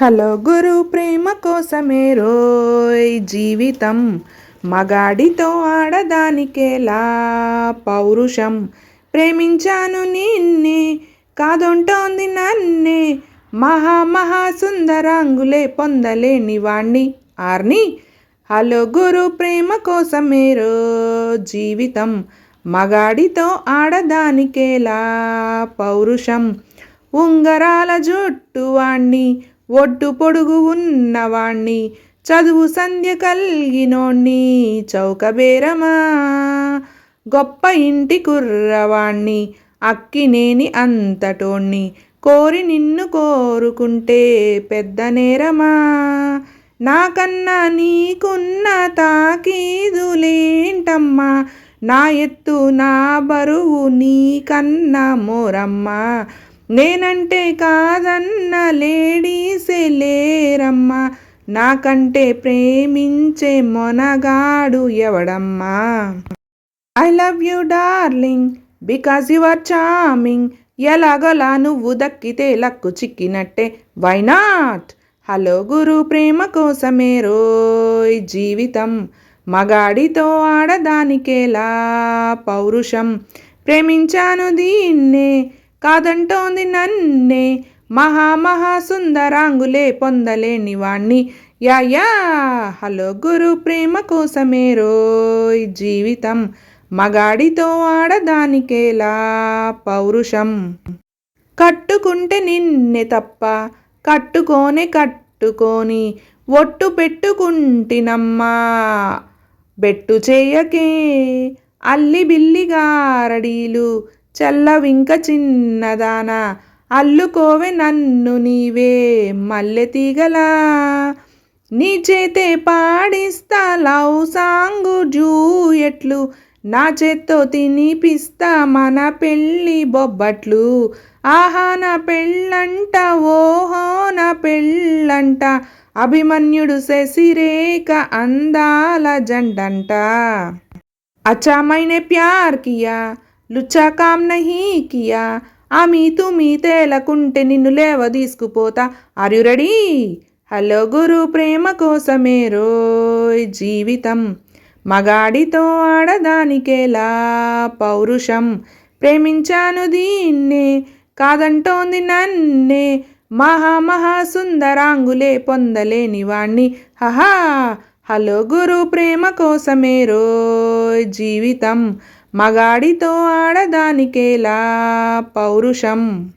Hello గురు ప్రేమ కోసమే రోయ్ జీవితం. మగాడితో ఆడదానికేలా? పౌరుషం ప్రేమించాను నిన్నే కాదొంటోంది నన్నే. మహా మహా సుందరాంగులే పొందలేని వాణ్ణి ఆర్ని. హలో గురు ప్రేమ కోసమే రో జీవితం. మగాడితో ఆడదానికేలా? పౌరుషం ఉంగరాల జుట్టు వాణ్ణి ఒడ్డు పొడుగు ఉన్నవాణ్ణి చదువు సంధ్య కలిగినోణ్ణి చౌకబేరమా గొప్ప ఇంటి కుర్రవాణ్ణి అక్కినేని అంతటోణ్ణి కోరి నిన్ను కోరుకుంటే పెద్ద నేరమా. నాకన్నా నీకున్న తాకీదులేంటమ్మా నా ఎత్తు నా బరువు నీకన్నా మోరమ్మా. నేనంటే కాదన్న లేడీసే లేరమ్మా. నాకంటే ప్రేమించే మొనగాడు ఎవడమ్మా? I love you darling because you are charming ఎలాగోలా నువ్వు దక్కితే లక్కు చిక్కినట్టే. వై నాట్ హలో గురు ప్రేమ కోసమే రోయ్ జీవితం. మగాడితో ఆడదానికేలా పౌరుషం. ప్రేమించాను దీన్నే కాదంటోంది నన్నే. మహా మహా సుందరాంగులే పొందలేని వాణ్ణి. యా యా హలో గురు ప్రేమ కోసమే రోయ్ జీవితం. మగాడితో ఆడదానికేలా పౌరుషం. కట్టుకుంటే నిన్నే తప్ప కట్టుకోనే కట్టుకొని ఒట్టు పెట్టుకుంటినమ్మా. బెట్టు చేయకే అల్లి బిల్లిగారడీలు. చల్లవింక చిన్నదానా అల్లుకోవే నన్ను నీవే మల్లె తీగలా. నీ చేతే పాడిస్తా లవ్ సాంగు జూ ఎట్లు నా చేత్తో తినిపిస్తా మన పెళ్ళి బొబ్బట్లు. ఆహా నా పెళ్ళంట ఓహో నా పెళ్ళంట అభిమన్యుడు శశిరేఖ అందాల జండంట. అచ్చా ప్యార్ కియా లుచ్చా కామ్ నహీ కియా. ఆ మీతు మీ తేలకుంటే నిన్ను లేవ తీసుకుపోతా. ఆర్ యు రెడీ హలో గురు ప్రేమ కోసమే రోయ్ జీవితం. మగాడితో ఆడదానికేలా పౌరుషం. ప్రేమించాను దీన్నే కాదంటోంది నన్నే. మహా మహా సుందరాంగులే పొందలేని వాణ్ణి. హహా! హలో గురు ప్రేమ కోసమే రోయ్ జీవితం. మగాడితో ఆడదానికేలా పౌరుషం.